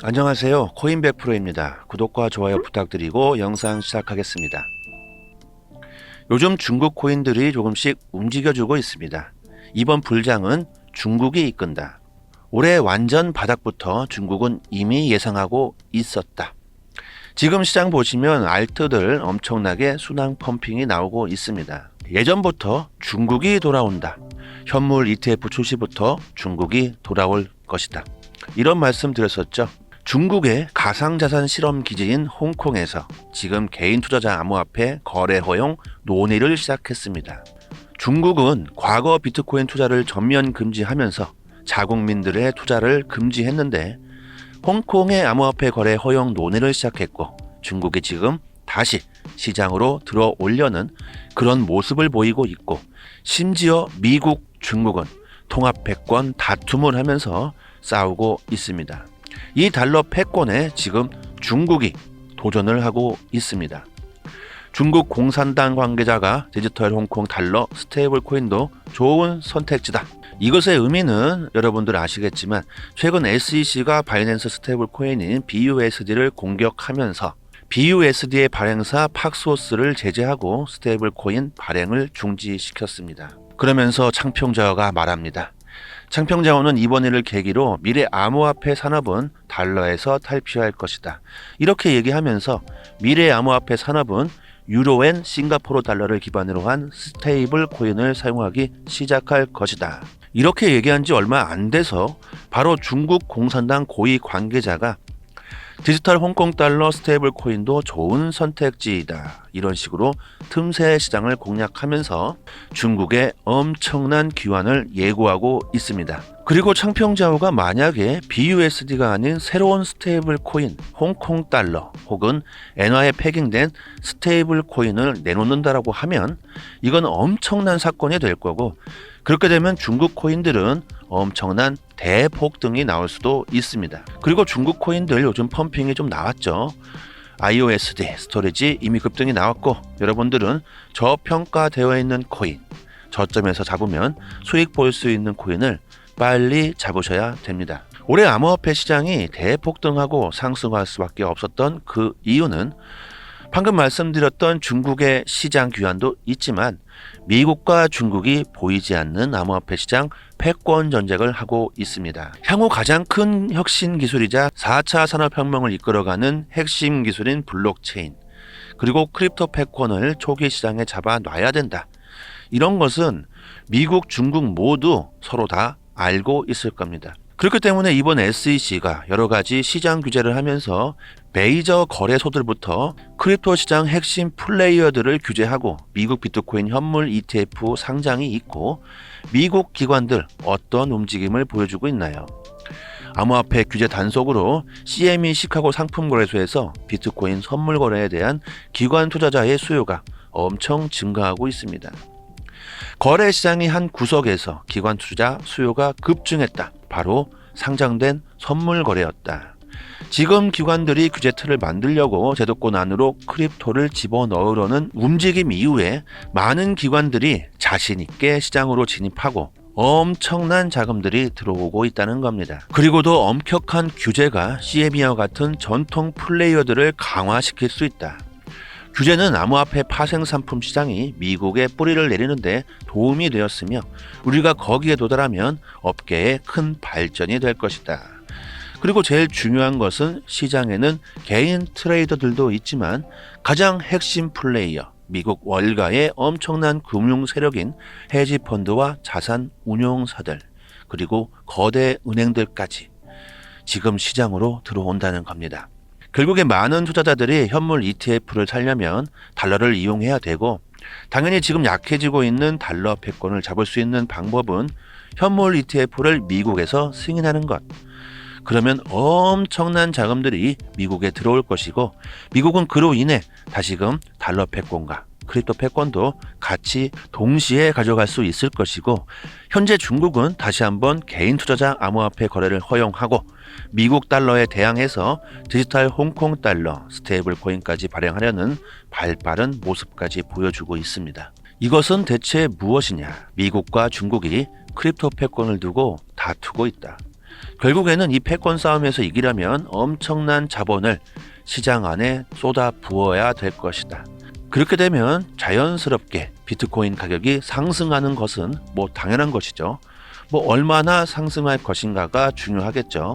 안녕하세요. 코인 100%입니다. 구독과 좋아요 부탁드리고 영상 시작하겠습니다. 요즘 중국 코인들이 조금씩 움직여주고 있습니다. 이번 불장은 중국이 이끈다. 올해 완전 바닥부터 중국은 이미 예상하고 있었다. 지금 시장 보시면 알트들 엄청나게 순항 펌핑이 나오고 있습니다. 예전부터 중국이 돌아온다. 현물 ETF 출시부터 중국이 돌아올 것이다. 이런 말씀 드렸었죠. 중국의 가상자산 실험 기지인 홍콩에서 지금 개인 투자자 암호화폐 거래 허용 논의를 시작했습니다. 중국은 과거 비트코인 투자를 전면 금지하면서 자국민들의 투자를 금지했는데 홍콩의 암호화폐 거래 허용 논의를 시작했고 중국이 지금 다시 시장으로 들어오려는 그런 모습을 보이고 있고 심지어 미국, 중국은 통합 패권 다툼을 하면서 싸우고 있습니다. 이 달러 패권에 지금 중국이 도전을 하고 있습니다. 중국 공산당 관계자가 디지털 홍콩 달러 스테이블 코인도 좋은 선택지다. 이것의 의미는 여러분들 아시겠지만 최근 SEC가 바이낸스 스테이블 코인인 BUSD를 공격하면서 BUSD의 발행사 팍소스를 제재하고 스테이블 코인 발행을 중지시켰습니다. 그러면서 창평자가 말합니다. 창평자원은 이번 일을 계기로 미래 암호화폐 산업은 달러에서 탈피할 것이다. 이렇게 얘기하면서 미래 암호화폐 산업은 유로엔 싱가포르 달러를 기반으로 한 스테이블 코인을 사용하기 시작할 것이다. 이렇게 얘기한 지 얼마 안 돼서 바로 중국 공산당 고위 관계자가 디지털 홍콩 달러 스테이블 코인도 좋은 선택지이다. 이런 식으로 틈새 시장을 공략하면서 중국의 엄청난 귀환을 예고하고 있습니다. 그리고 창평자오가 만약에 BUSD가 아닌 새로운 스테이블 코인 홍콩 달러 혹은 엔화에 패깅된 스테이블 코인을 내놓는다라고 하면 이건 엄청난 사건이 될 거고 그렇게 되면 중국 코인들은 엄청난 대폭 등이 나올 수도 있습니다. 그리고 중국 코인들 요즘 펌핑이 좀 나왔죠. iOSD 스토리지 이미 급 등이 나왔고 여러분들은 저평가되어 있는 코인 저점에서 잡으면 수익 볼 수 있는 코인을 빨리 잡으셔야 됩니다. 올해 암호화폐 시장이 대폭등하고 상승할 수밖에 없었던 그 이유는 방금 말씀드렸던 중국의 시장 규환도 있지만 미국과 중국이 보이지 않는 암호화폐 시장 패권 전쟁을 하고 있습니다. 향후 가장 큰 혁신 기술이자 4차 산업혁명을 이끌어가는 핵심 기술인 블록체인 그리고 크립토 패권을 초기 시장에 잡아 놔야 된다. 이런 것은 미국, 중국 모두 서로 다 알고 있을 겁니다. 그렇기 때문에 이번 SEC가 여러 가지 시장 규제를 하면서 메이저 거래소들부터 크립토 시장 핵심 플레이어들을 규제하고 미국 비트코인 현물 ETF 상장이 있고 미국 기관들 어떤 움직임을 보여주고 있나요? 암호화폐 규제 단속으로 CME 시카고 상품거래소에서 비트코인 선물 거래에 대한 기관 투자자의 수요가 엄청 증가하고 있습니다. 거래 시장의 한 구석에서 기관 투자 수요가 급증했다. 바로 상장된 선물 거래였다. 지금 기관들이 규제 틀을 만들려고 제도권 안으로 크립토를 집어넣으려는 움직임 이후에 많은 기관들이 자신 있게 시장으로 진입하고 엄청난 자금들이 들어오고 있다는 겁니다. 그리고도 엄격한 규제가 CME와 같은 전통 플레이어들을 강화시킬 수 있다. 규제는 암호화폐 파생 상품 시장이 미국에 뿌리를 내리는데 도움이 되었으며 우리가 거기에 도달하면 업계에 큰 발전이 될 것이다. 그리고 제일 중요한 것은 시장에는 개인 트레이더들도 있지만 가장 핵심 플레이어 미국 월가의 엄청난 금융 세력인 헤지 펀드와 자산 운용사들 그리고 거대 은행들까지 지금 시장으로 들어온다는 겁니다. 결국에 많은 투자자들이 현물 ETF를 살려면 달러를 이용해야 되고 당연히 지금 약해지고 있는 달러 패권을 잡을 수 있는 방법은 현물 ETF를 미국에서 승인하는 것. 그러면 엄청난 자금들이 미국에 들어올 것이고 미국은 그로 인해 다시금 달러 패권과 크립토 패권도 같이 동시에 가져갈 수 있을 것이고 현재 중국은 다시 한번 개인 투자자 암호화폐 거래를 허용하고 미국 달러에 대항해서 디지털 홍콩 달러 스테이블 코인까지 발행하려는 발빠른 모습까지 보여주고 있습니다. 이것은 대체 무엇이냐? 미국과 중국이 크립토 패권을 두고 다투고 있다. 결국에는 이 패권 싸움에서 이기려면 엄청난 자본을 시장 안에 쏟아 부어야 될 것이다. 그렇게 되면 자연스럽게 비트코인 가격이 상승하는 것은 뭐 당연한 것이죠. 뭐 얼마나 상승할 것인가가 중요하겠죠.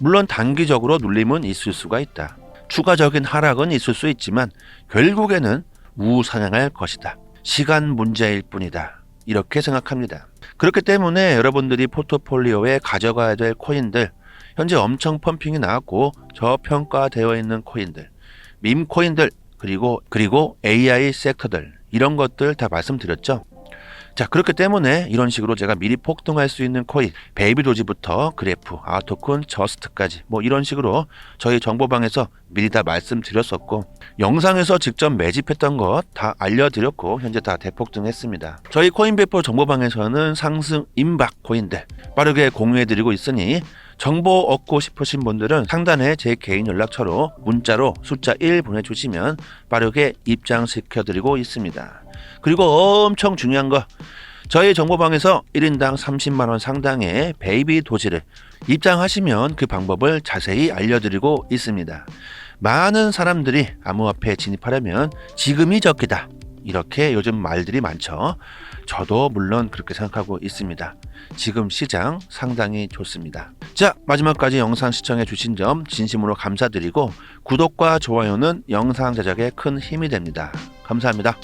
물론 단기적으로 눌림은 있을 수가 있다. 추가적인 하락은 있을 수 있지만 결국에는 우상향할 것이다. 시간 문제일 뿐이다. 이렇게 생각합니다. 그렇기 때문에 여러분들이 포트폴리오에 가져가야 될 코인들 현재 엄청 펌핑이 나왔고 저평가되어 있는 코인들 밈 코인들 그리고 그리고 AI 섹터들 이런 것들 다 말씀드렸죠. 자 그렇기 때문에 이런 식으로 제가 미리 폭등할 수 있는 코인 베이비 도지부터 그래프 아토큰 저스트까지 뭐 이런 식으로 저희 정보방에서 미리 다 말씀드렸었고 영상에서 직접 매집했던 것 다 알려드렸고 현재 다 대폭등했습니다. 저희 코인베퍼 정보방에서는 상승 임박 코인들 빠르게 공유해드리고 있으니 정보 얻고 싶으신 분들은 상단에 제 개인 연락처로 문자로 숫자 1 보내주시면 빠르게 입장시켜드리고 있습니다. 그리고 엄청 중요한 거 저희 정보방에서 1인당 30만원 상당의 베이비 도지를 입장하시면 그 방법을 자세히 알려드리고 있습니다. 많은 사람들이 암호화폐에 진입하려면 지금이 적기다. 이렇게 요즘 말들이 많죠. 저도 물론 그렇게 생각하고 있습니다. 지금 시장 상당히 좋습니다. 자, 마지막까지 영상 시청해 주신 점 진심으로 감사드리고 구독과 좋아요는 영상 제작에 큰 힘이 됩니다. 감사합니다.